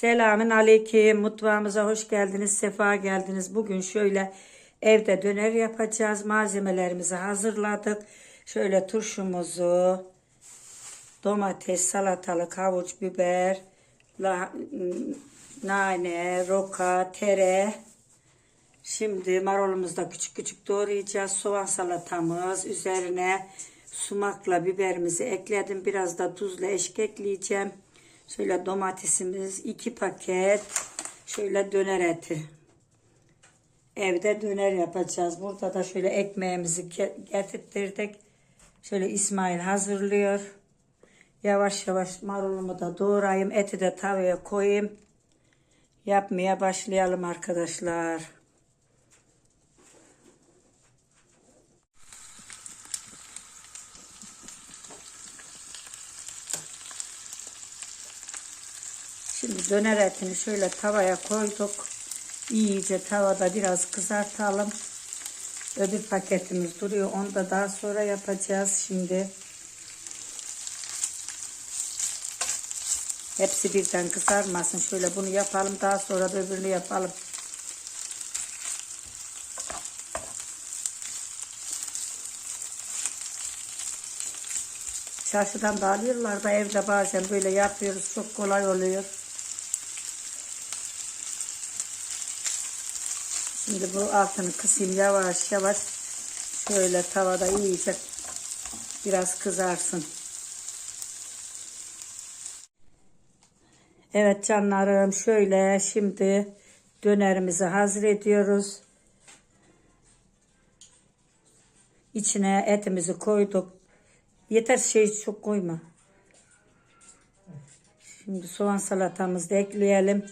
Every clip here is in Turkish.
Selamün aleyküm. Mutfağımıza hoş geldiniz, sefa geldiniz. Bugün şöyle evde döner yapacağız. Malzemelerimizi hazırladık. Şöyle turşumuzu, domates, salatalık, havuç, biber, la- nane, roka, tere. Şimdi marulumuzu da küçük küçük doğrayacağız. Soğan salatamız üzerine sumakla biberimizi ekledim. Biraz da tuzla eşlik ekleyeceğim. Şöyle domatesimiz iki paket. Şöyle döner eti. Evde döner yapacağız. Burada da şöyle ekmeğimizi getirttirdik. Şöyle İsmail hazırlıyor. Yavaş yavaş marulumu da doğrayayım. Eti de tavaya koyayım. Yapmaya başlayalım arkadaşlar. Şimdi döner etini şöyle tavaya koyduk. İyice tavada biraz kızartalım. Öbür paketimiz duruyor. Onu da daha sonra yapacağız şimdi. Hepsi birden kızarmasın. Şöyle bunu yapalım. Daha sonra da öbürünü yapalım. Çarşıdan da alıyorlar da evde bazen böyle yapıyoruz. Çok kolay oluyor. Şimdi bu altını kısayım yavaş yavaş. Şöyle tavada iyice biraz kızarsın. Evet canlarım şöyle şimdi dönerimizi hazır ediyoruz. İçine etimizi koyduk. Yeter şey çok koyma. Şimdi soğan salatamızı da ekleyelim.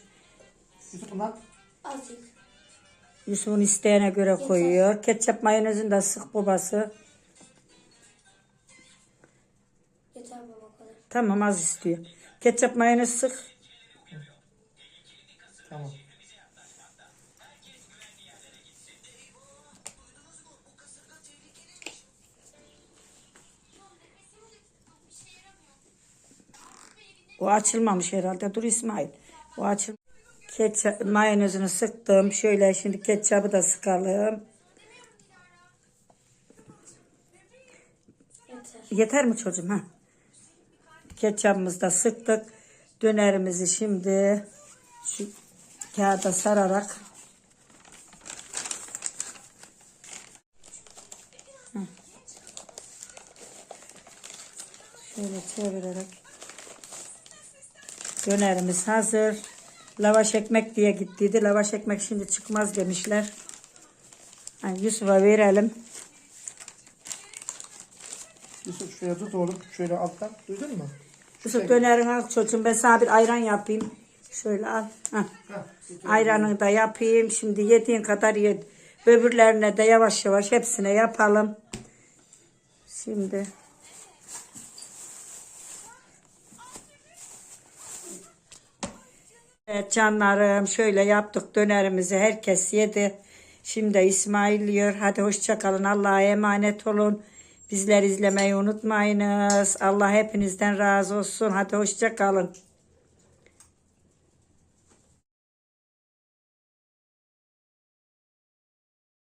Yusuf'la Azıcık. Yusuf'un isteğine göre koyuyor. Ketçap mayonezini de sık babası. Yeter baba o kadar. Tamam az istiyor. Ketçap mayonez sık. tamam. O açılmamış herhalde. Dur İsmail. O açıl. Ketçap, mayonezini sıktım. Şöyle şimdi ketçabı da sıkalım. Yeter. Yeter mi çocuğum? Ha? Ketçapımızı da sıktık. Dönerimizi şimdi şu kağıda sararak şöyle çevirerek dönerimiz hazır. Lavaş ekmek diye gittiydi. Lavaş ekmek şimdi çıkmaz demişler. Yani Yusuf'a verelim. Yusuf şöyle tut oğlum. Şöyle alttan. Duydun mu? Yusuf dönerini al çocuğum. Ben sana bir ayran yapayım. Şöyle al. Heh, Ayranını da yapayım. Şimdi yediğin kadar ye. Öbürlerine de yavaş yavaş hepsine yapalım. Şimdi. Evet canlarım şöyle yaptık dönerimizi herkes yedi. Şimdi İsmail yiyor. Hadi hoşça kalın. Allah'a emanet olun. Bizler izlemeyi unutmayınız. Allah hepinizden razı olsun. Hadi hoşça kalın.